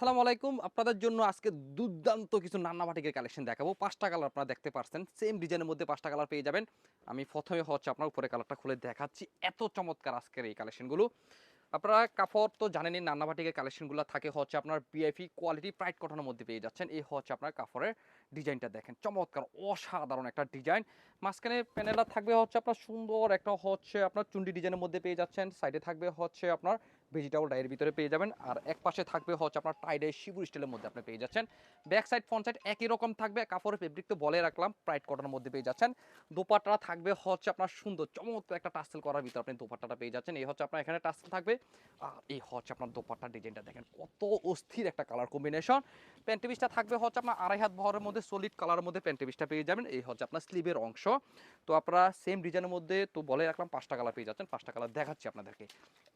সালাম আলাইকুম। আপনাদের জন্য আজকে দুর্দান্ত কিছু নান্না বাটিকের কালেকশন দেখাবো। পাঁচটা কালার আপনারা দেখতে পাচ্ছেন সেম ডিজাইনের মধ্যে পাঁচটা কালার পেয়ে যাবেন। আমি প্রথমে হচ্ছে আপনার উপরে কালারটা খুলে দেখাচ্ছি। এত চমৎকার আজকের এই কালেকশনগুলো। আপনারা কাপড় তো জানেনই নান্না বাটিকের কালেকশনগুলো থাকে হচ্ছে আপনার বিআইপি কোয়ালিটি প্রাইট কটনের মধ্যে পেয়ে যাচ্ছেন। এই হচ্ছে আপনার কাপড়ের ডিজাইনটা দেখেন। চমৎকার, অসাধারণ একটা ডিজাইন। মাঝখানে প্যানেলটা থাকবে হচ্ছে আপনার সুন্দর, একটা হচ্ছে আপনার চুন্ডি ডিজাইনের মধ্যে পেয়ে যাচ্ছেন। সাইডে থাকবে হচ্ছে আপনার ভেজিটেবল ডায়ের ভিতরে পেয়ে যাবেন। আর এক পাশে থাকবে হচ্ছে আপনার টাইডে শিবুর স্টাইলের মধ্যে আপনি পেয়ে যাচ্ছেন। ব্যাক সাইড ফ্রন্ট সাইড একই রকম থাকবে। কাপড়ের ফেব্রিক তো বলে রাখলাম প্রাইড কটনের মধ্যে পেয়ে যাচ্ছেন। দোপাট্টা থাকবে হচ্ছে আপনার সুন্দর, চমৎকার একটা টাসেল করার ভিতরে আপনি দোপাট্টাটা পেয়ে যাচ্ছেন। এই হচ্ছে আপনার এখানে টাসেল থাকবে। আর এই হচ্ছে আপনার দোপাট্টার ডিজাইনটা দেখেন, কত অস্থির একটা কালার কম্বিনেশন প্যান্টিবিসটা থাকবে হচ্ছে আপনার আড়াই হাত ভরের মধ্যে সলিড কালার মধ্যে প্যান্টিবিসটা পেয়ে যাবেন। এই হচ্ছে আপনার স্লিভের অংশ। তো আপনারা সেম ডিজাইনের মধ্যে তো বলে রাখলাম পাঁচটা কালার পেয়ে যাচ্ছেন। পাঁচটা কালার দেখাচ্ছি আপনাদেরকে।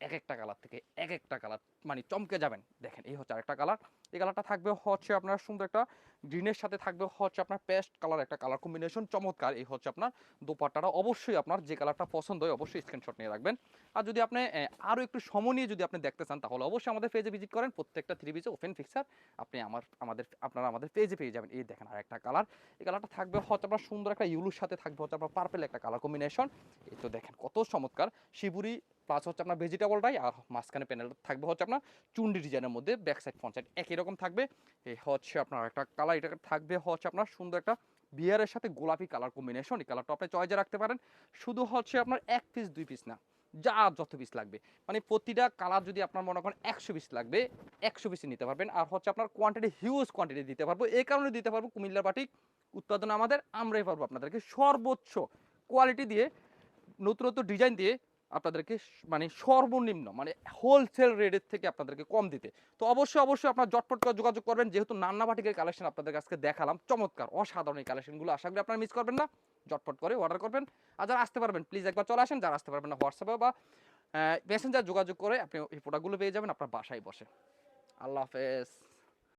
এক একটা কালার থেকে এক একটা কালার মানে চমকে যাবেন। দেখেন, এই হচ্ছে আরেকটা কালার এই কালারটা থাকবে হচ্ছে আপনার সুন্দর একটা গ্রিনের সাথে থাকবে হচ্ছে আপনার পেস্ট কালার একটা কালার কম্বিনেশন চমৎকার। এই হচ্ছে আপনার দোপাট্টাটা। অবশ্যই আপনার যে কালারটা পছন্দ হয় অবশ্যই স্ক্রিনশট নিয়ে রাখবেন। আর যদি আপনি আরও একটু সময় নিয়ে যদি আপনি দেখতে চান, তাহলে অবশ্যই আমাদের পেজে ভিজিট করেন। প্রত্যেকটা থ্রি পিসে ওপেন ফিক্সার আপনি আমার, আমাদের, আপনারা আমাদের পেজে পেয়ে যাবেন। এই দেখেন আর একটা কালার এই কালারটা থাকবে হচ্ছে আপনার সুন্দর একটা ইউলুর সাথে থাকবে হচ্ছে আপনার পার্পেল একটা কালার কম্বিনেশন এই তো দেখেন কত চমৎকার। শিবুরি প্লাস হচ্ছে আপনার ভেজিটেবলটাই আর মাঝখানে প্যানেল থাকবে হচ্ছে আপনার চুন্ডি ডিজাইনের মধ্যে ব্যাক সাইড ফ্রন্ট সাইড একই রকম থাকবে। এই হচ্ছে আপনার একটা কালার এটা থাকবে হচ্ছে আপনার সুন্দর একটা বিয়ারের সাথে গোলাপি কালার কম্বিনেশন এই কালারটা আপনি চয়েজে রাখতে পারেন। শুধু হচ্ছে আপনার এক পিস দুই পিস না যা যত পিস লাগবে। মানে প্রতিটা কালার যদি আপনার মনে করেন একশো পিস লাগবে, একশো পিসই নিতে পারবেন। আর হচ্ছে আপনার কোয়ান্টিটি হিউজ কোয়ান্টিটি দিতে পারব। এই কারণে দিতে পারব কুমিল্লার বাটিক উৎপাদন আমাদের, আমরাই পারব আপনাদেরকে সর্বোচ্চ কোয়ালিটি দিয়ে নতুন নতুন ডিজাইন দিয়ে আপনাদেরকে মানে সর্বনিম্ন মানে হোলসেল রেটের থেকে আপনাদেরকে কম দিতে। তো অবশ্যই অবশ্যই আপনার জটপট করে যোগাযোগ করবেন। যেহেতু নান্না বাটিকের কালেকশন আপনাদের কাছে দেখালাম, চমৎকার, অসাধারণ এই কালেকশনগুলো আশা করি আপনারা মিস করবেন না। জটপট করে অর্ডার করবেন। আর যারা আসতে পারবেন প্লিজ একবার চলে আসেন। যারা আসতে পারবেন না হোয়াটসঅ্যাপে বা মেসেঞ্জার যোগাযোগ করে আপনি এই প্রোডাক্টগুলো পেয়ে যাবেন, আপনার বাসায় বসে। আল্লাহ হাফেজ।